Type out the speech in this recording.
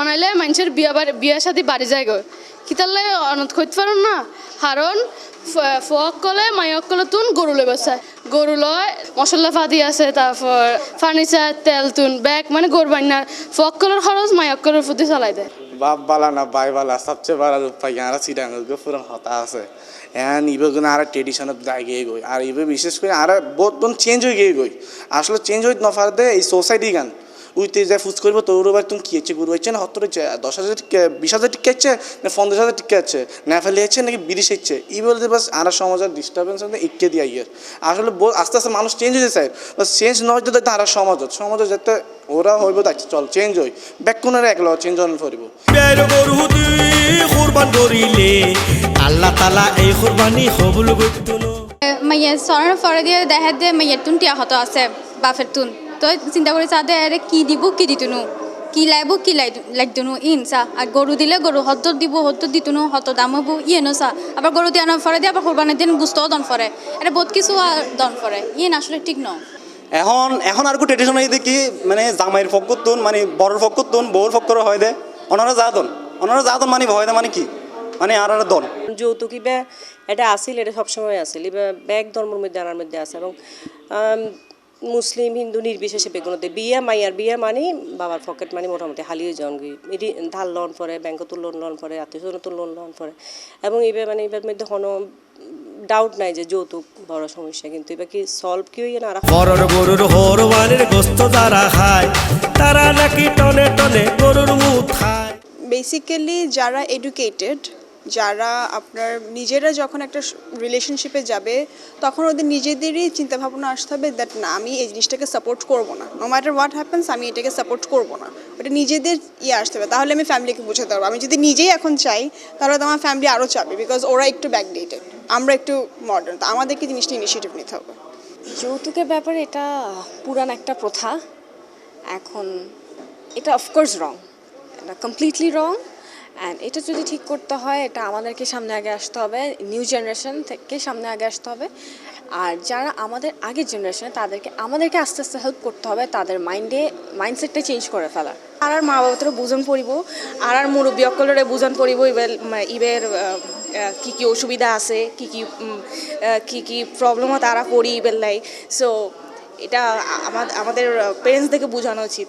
বানাইলে মানুষের বিয়া বাড়ি বিয়া সাথে বাড়ি যায় গো কিতালে অনত করতে পারো না। কারণ ফক কলে মায়ক কলে তুন গরু লই বসায় গরু লয় মশলা ফাদি আছে, তারপর ফার্নিচার তেল তুন ব্যাগ মানে গরু বান্নার ফক কলের খরচ মায়ক কলের প্রতি চালাই দেয় বাপ বালা না বাই বালা সবচেয়ে বড় উপায় আর সিডাঙ্গ পুরো হতা আছে। এন ইবে গুলো আর ট্রেডিশনের দায় গিয়ে গই আর ইবে বিশেষ করে আর বহুত চেঞ্জ হয়ে গিয়ে গই আসলে চেঞ্জ হইতে নফার দে এই সোসাইটি গান। উইতে যে ফুজ করব তোর এবার তুমি কি হচ্ছে? গুরু হচ্ছে না হত্তর হচ্ছে দশ হাজার টিকা বিশ হাজার টিকা হচ্ছে না পঞ্চাশ হাজার টিকা হচ্ছে? না ফেলে হচ্ছে নাকি বিরিশ হচ্ছে? এই বলতে বাস আর সমাজের ডিস্টারবেন্স ইকে দিয়ে ইয়ের আসলে আস্তে আস্তে মানুষ চেঞ্জ হয়ে যায় বাস চেঞ্জ না নয় যদি তারা সমাজ সমাজ যাতে ওরা হইব তাই চল চেঞ্জ হই। ব্যাক কোনের একলা চেঞ্জ হন ফরিব। বের গরু দুই কুরবান করিলে আল্লাহ তালা এই কুরবানি কবুল করতুন মাইয়া সরানোর পরে দিয়ে দেখা দিয়ে মাইয়ের তুন টিয়া হতো আছে বাফের তুন তো চিন্তা করি চাঁদে আরে কি দিব কি দিতুনু? কি লাইব কি লাই লাগতুনু ইন চা আর গরু দিলে গরু হত্তর দিব হত্তর দিতুনু হত দাম হব ইয়ে নো চা। আবার গরু দিয়ে আনার পরে দিয়ে আবার কোরবানের দিন গুস্তও দন করে এটা বহুত কিছু আর দন করে ইয়ে আসলে ঠিক নয় এখন এখন আর ট্রেডিশন হয়ে দেখি মানে জামাইয়ের ফকরতুন মানে বড়র ফকরতুন বউর ফকর হয় দে। ওনারা যাতন ওনারা দন মানে ভয় দে মানে কি? মানে আর আর দন। যৌতুক ইবা এটা আসিল এটা সবসময় আসিল ব্যাগ ধর্মের মধ্যে আনার মধ্যে আছে। এবং মুসলিম হিন্দু নির্বিশেষে বেগুনোতে বিয়া মাইয়ার বিয়া মানে বাবার পকেট মানে মোটামুটি হালিয়ে গই এটি ধার লোন পরে ব্যাংকতো লোন লোন পরে আত্মীয় লোন লোন পরে। এবং এবার মানে এবার মধ্যে কোনো ডাউট নাই যে যৌতুক বড় সমস্যা কিন্তু এবার কি সলভ কি হইয়ে না বড়র গরুর হরবানের গোস্ত যারা খায় তারা নাকি টনে টনে গরুর মুখ খায়। বেসিক্যালি যারা এডুকেটেড যারা আপনার নিজেরা যখন একটা রিলেশনশিপে যাবে, তখন ওদের নিজেদেরই চিন্তাভাবনা আসতে হবে দ্যাট না, আমি এই জিনিসটাকে সাপোর্ট করব না। নো ম্যাটার হোয়াট হ্যাপেন্স আমি এটাকে সাপোর্ট করব না। ওটা নিজেদের ইয়ে আসতে হবে। তাহলে আমি ফ্যামিলিকে বোঝাতে পারব। আমি যদি নিজেই এখন চাই, তাহলে তো আমার ফ্যামিলি আরও চাবে বিকজ ওরা একটু ব্যাকডেটেড আমরা একটু মডার্ন তো আমাদেরকে জিনিসটা ইনিশিয়েটিভ নিতে হবে। যৌতুকের ব্যাপারে এটা পুরান একটা প্রথা। এখন এটা অফকোর্স রং এটা কমপ্লিটলি রং অ্যান্ড এটা যদি ঠিক করতে হয়, এটা আমাদেরকে সামনে আগে আসতে হবে নিউ জেনারেশন থেকে সামনে আগে আসতে হবে। আর যারা আমাদের আগের জেনারেশনে তাদেরকে, আমাদেরকে আস্তে আস্তে হেল্প করতে হবে তাদের মাইন্ডে মাইন্ডসেটটা চেঞ্জ করে ফেলা আর আর মা বাবাতরে বুঝন পড়িব, আর আর মুরব্বী অকলরে বুঝন পড়িব ইবের ইবের কি কি অসুবিধা আছে, কি কি কি কি প্রবলেমও তারা পড়ি ইবের লাই। সো এটা আমা- আমাদের পেরেন্টস থেকে বোঝানো উচিত